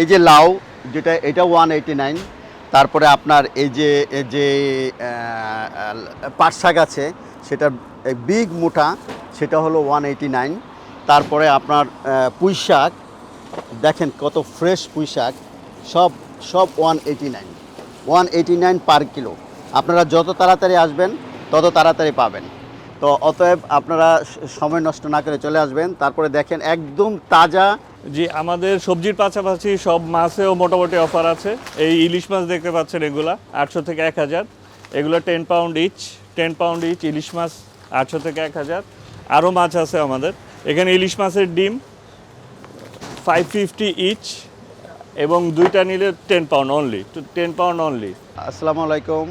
এই যে লাউ, যেটা, এটা ওয়ান এইটি নাইন তারপরে আপনার এই যে যে পাট শাক আছে, সেটা বিগ মোটা, সেটা হলো ওয়ান এইটি নাইন তারপরে আপনার পুঁই শাক, দেখেন কত ফ্রেশ পুঁই শাক, সব সব one eighty nine one eighty nine per kilo আপনারা যত তাড়াতাড়ি আসবেন, তত তাড়াতাড়ি পাবেন। তো অতএব আপনারা সময় নষ্ট না করে চলে আসবেন। তারপরে দেখেন একদম তাজা। জি আমাদের সবজির পাশাপাশি সব মাছেও মোটামুটি অফার আছে। এই ইলিশ মাছ দেখতে পাচ্ছেন এগুলা আটশো থেকে এক হাজার। এগুলো ten pound each ten pound each ইলিশ মাছ আটশো থেকে এক হাজার। আরও মাছ আছে আমাদের। এখানে ইলিশ মাছের ডিম ফাইভ ফিফটি ইচ এবং দুইটা নিলে ten pound only ten pound only আসসালামু আলাইকুম।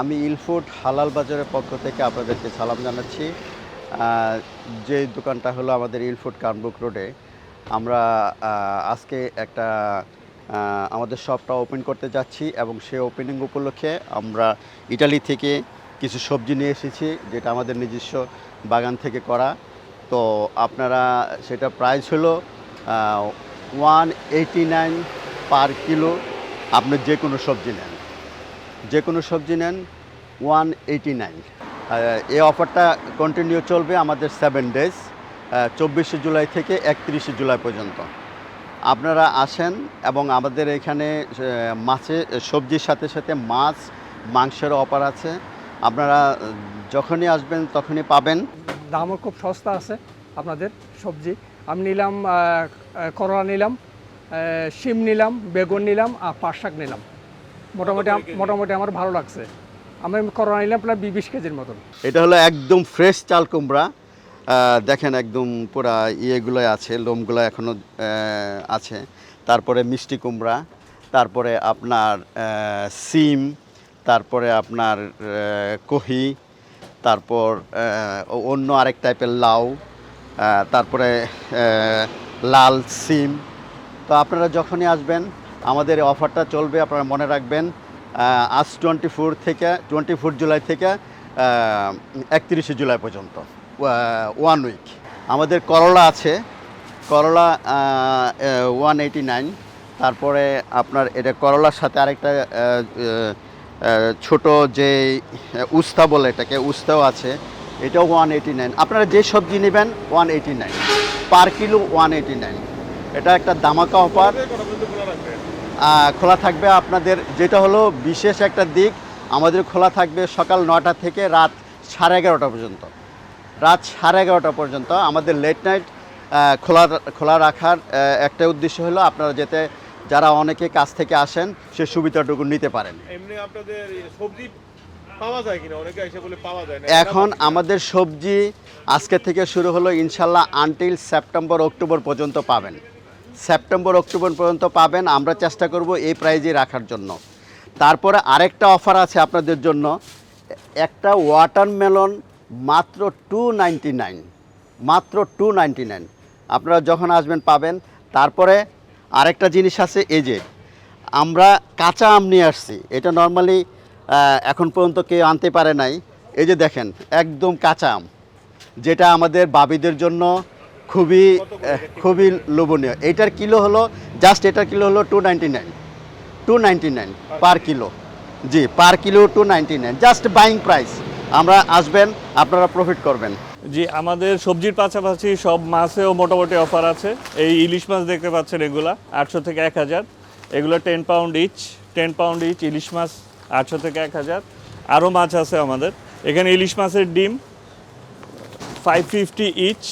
আমি ইলফুড হালাল বাজারের পক্ষ থেকে আপনাদেরকে সালাম জানাচ্ছি। যে দোকানটা হলো আমাদের ইলফুড কানবুক রোডে। আমরা আজকে একটা আমাদের শপটা ওপেন করতে যাচ্ছি এবং সে ওপেনিং উপলক্ষে আমরা ইটালি থেকে কিছু সবজি নিয়ে এসেছি, যেটা আমাদের নিজস্ব বাগান থেকে করা। তো আপনারা, সেটা প্রাইস হলো one eighty nine per kilo. আপনি যে কোনো সবজি নেন। যে কোনো সবজি নেন ওয়ান এইটি নাইন এই অফারটা কন্টিনিউ চলবে আমাদের সেভেন ডেজ চব্বিশে জুলাই থেকে একত্রিশে জুলাই পর্যন্ত। আপনারা আসেন এবং আমাদের এখানে মাছে, সবজির সাথে সাথে মাছ, মাংসের অফার আছে। আপনারা যখনই আসবেন তখনই পাবেন। দামও খুব সস্তা আছে আপনাদের সবজি। আমি নিলাম করলা নিলাম শিম নিলাম, বেগুন নিলাম আর পাট শাক নিলাম। মোটামুটি মোটামুটি আমার ভালো লাগছে। আমি করোনা নিলাম প্রায় বিশ কেজির মতন। এটা হলো একদম ফ্রেশ চাল কুমড়া। দেখেন একদম পুরা ইয়েগুলো আছে লোমগুলো এখনও আছে। তারপরে মিষ্টি কুমড়া তারপরে আপনার সিম তারপরে আপনার কহি তারপর অন্য আরেক টাইপের লাউ তারপরে লাল সিম। তো আপনারা যখনই আসবেন আমাদের অফারটা চলবে, আপনারা মনে রাখবেন আজ টোয়েন্টি ফোর থেকে, টোয়েন্টি ফোর জুলাই থেকে একত্রিশে জুলাই পর্যন্ত ওয়ান উইক আমাদের করলা আছে, করলা ওয়ান এইটি নাইন তারপরে আপনার এটা করলার সাথে আরেকটা ছোট যে উস্তা বলে এটাকে, উস্তাও আছে, এটাও ওয়ান এইটি নাইন আপনারা যে সবজি নেবেন one eighty nine per kilo one eighty nine এটা একটা দামাকা অফার। খোলা থাকবে আপনাদের যেটা হলো বিশেষ একটা দিক আমাদের খোলা থাকবে সকাল নটা থেকে রাত সাড়ে এগারোটা পর্যন্ত। রাত সাড়ে এগারোটা পর্যন্ত আমাদের লেট নাইট খোলা খোলা রাখার একটা উদ্দেশ্য হলো আপনারা যাতে যারা অনেকে কাছ থেকে আসেন সে সুবিধাটুকু নিতে পারেন। এমনি আপনাদের সবজি পাওয়া যায় কিনা? অনেকে এসে বলে পাওয়া যায় না। এখন আমাদের সবজি আজকে থেকে শুরু হলো ইনশাল্লাহ আনটিল সেপ্টেম্বর অক্টোবর পর্যন্ত পাবেন। সেপ্টেম্বর, অক্টোবর পর্যন্ত পাবেন। আমরা চেষ্টা করব এই প্রাইজে রাখার জন্য। তারপরে আরেকটা অফার আছে আপনাদের জন্য। একটা ওয়াটারমেলন মাত্র টু নাইনটি নাইন মাত্র টু নাইনটি নাইন আপনারা যখন আসবেন, পাবেন। তারপরে আরেকটা জিনিস আছে, এই যে আমরা কাঁচা আম নিয়ে আসছি। এটা নর্মালি এখন পর্যন্ত কেউ আনতে পারে নাই। এই যে দেখেন, একদম কাঁচা আম। যেটা আমাদের বাবিদের জন্য খুবই খুবই লোভনীয়। এটার কিলো হলো জাস্ট এটার কিলো হলো two ninety nine two ninety nine per kilo. জি per kilo two ninety nine just buying price আমরা আসবেন, আপনারা প্রফিট করবেন। জি, আমাদের সবজির পাশাপাশি সব মাছেও মোটামুটি অফার আছে। এই ইলিশ মাছ দেখতে পাচ্ছেন এগুলা, আটশো থেকে এক হাজার। এগুলো ten pound each ten pound each ইলিশ মাছ, আটশো থেকে এক হাজার। আরও মাছ আছে আমাদের। এখানে ইলিশ মাছের ডিম ফাইভ ফিফটি ইচ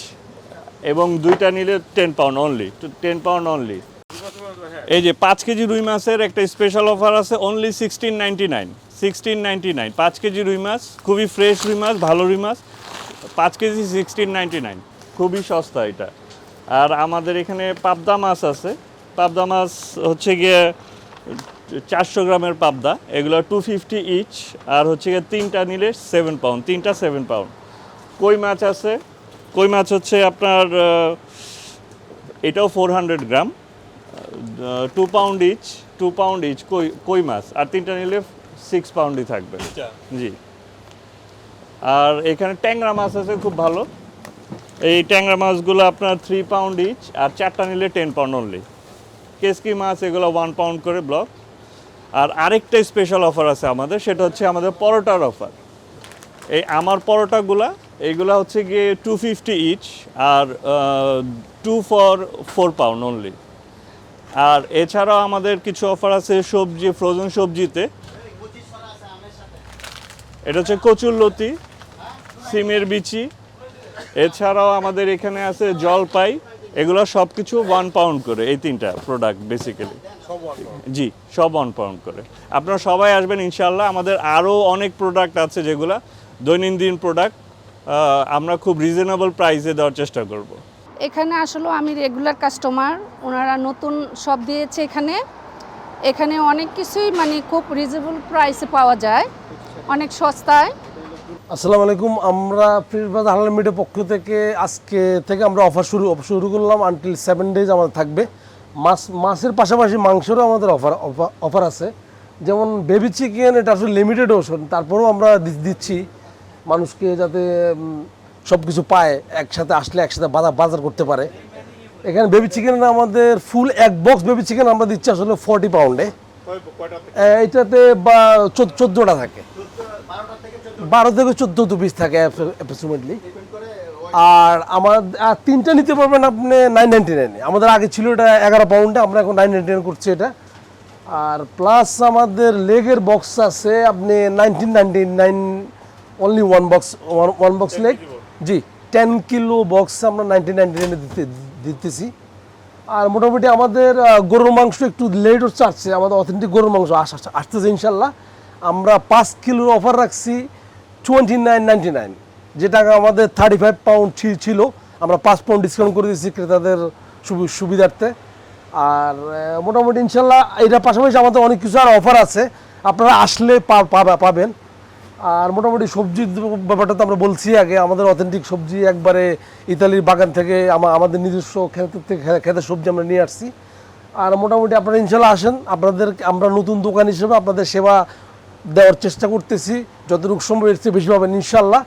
এবং দুইটা নিলে ten pound only ten pound only এই যে পাঁচ কেজি রুই মাছের একটা স্পেশাল অফার আছে only sixteen ninety nine sixteen ninety nine পাঁচ কেজি রুই মাছ, খুবই ফ্রেশ রুই মাছ, ভালো রুই মাছ, পাঁচ কেজি সিক্সটিন নাইনটি নাইন খুবই সস্তা এটা। আর আমাদের এখানে পাবদা মাছ আছে, পাবদা মাছ হচ্ছে গিয়ে চারশো গ্রামের পাবদা, এগুলো টু ফিফটি ইচ আর হচ্ছে গিয়ে তিনটা নিলে সেভেন পাউন্ড তিনটা সেভেন পাউন্ড কই মাছ আছে? কই মাছ হচ্ছে আপনার এটাও four hundred gram. Two pound each two pound each কই কই মাছ? আর তিনটা নিলে সিক্স পাউন্ডই থাকবে। জি। আর এখানে ট্যাংরা মাছ আছে খুব ভালো। এই ট্যাংরা মাছগুলো আপনার থ্রি পাউন্ড ইচ আর চারটা নিলে টেন পাউন্ড অনলি কেসকি মাছ এগুলো ওয়ান পাউন্ড করে ব্লক আর আরেকটা স্পেশাল অফার আছে আমাদের সেটা হচ্ছে আমাদের পরোটার অফার এই আমার পরোটাগুলা এইগুলা হচ্ছে গিয়ে two fifty each R two for four pound only আর এছাড়াও আমাদের কিছু অফার আছে সবজি ফ্রোজেন সবজিতে। এটা হচ্ছে কচুরলতি সিমের বিচি। এছাড়াও আমাদের এখানে আছে জলপাই। এগুলো সব কিছু ওয়ান পাউন্ড করে এই তিনটা প্রোডাক্ট বেসিক্যালি জি সব ওয়ান পাউন্ড করে। আপনারা সবাই আসবেন ইনশাল্লাহ আমাদের আরও অনেক প্রোডাক্ট আছে যেগুলা দৈনন্দিন প্রোডাক্ট আমরা খুব রিজনেবল প্রাইসে দেওয়ার চেষ্টা করব। এখানে আসলে আমি রেগুলার কাস্টমার ওনারা নতুন সব দিয়েছে এখানে। এখানে অনেক কিছুই মানে খুব রিজনেবল প্রাইসে পাওয়া যায় অনেক সস্তায়। আসসালামু আলাইকুম আমরা ফ্রিজবাজ হালাল মিটের পক্ষ থেকে আজকে থেকে আমরা অফার শুরু শুরু করলাম আনটিল সেভেন ডেজ আমাদের থাকবে। মাছ মাছের পাশাপাশি মাংসেরও আমাদের অফার অফার আছে। যেমন বেবি চিকেন এটা আসলে লিমিটেড ওষুধ তারপরেও আমরা দিচ্ছি। মানুষকে যাতে সব কিছু পায় একসাথে আসলে একসাথে বাজার বাজার করতে পারে। এখানে বেবি চিকেন আমাদের ফুল এক বক্স বেবি চিকেন আমরা দিচ্ছি আসলে ফর্টি পাউন্ডে এইটাতে বা চোদ্দোটা থাকে। বারো থেকে চোদ্দ দু পিস থাকে অ্যাপ্রক্সিমেটলি আর আমার আর তিনটা নিতে পারবেন আপনি নাইন নাইনটি নাইনে আমাদের আগে ছিল এটা এগারো পাউন্ডে আমরা এখন নাইন নাইনটি নাইন করছি এটা। আর প্লাস আমাদের লেগের বক্স আছে আপনি nineteen ninety nine only one box one box leg জি টেন কিলো বক্স আমরা নাইনটিন নাইনটি নাইনে দিতে দিতেছি। আর মোটামুটি আমাদের গরুর মাংস একটু লেট হচ্ছে আসছে। আমাদের অথেন্টিক গরুর মাংস আস- আস- আসতেছে ইনশাল্লাহ। আমরা পাঁচ কিলোর অফার রাখছি টোয়েন্টি নাইন নাইনটি নাইন যেটা আমাদের থার্টি ফাইভ পাউন্ড ছিল আমরা পাঁচ পাউন্ড ডিসকাউন্ট করে দিচ্ছি ক্রেতাদের সুবি- সুবিধার্থে। আর মোটামুটি ইনশাল্লাহ এটার পাশাপাশি আমাদের অনেক কিছু আর অফার আছে। আপনারা আসলে পাবেন। আর মোটামুটি সবজির ব্যাপারটা তো আমরা বলছি আগে, আমাদের অথেন্টিক সবজি একবারে ইতালির বাগান থেকে আমাদের নিজস্ব ক্ষেত থেকে খেতে সবজি আমরা নিয়ে আসছি। আর মোটামুটি আপনারা ইনশাল্লাহ আসেন আপনাদের আমরা নতুন দোকান হিসেবে আপনাদের সেবা দেওয়ার চেষ্টা করতেছি, যতটুকু সম্ভব এর চেয়ে বেশি পাবেন ইনশাল্লাহ।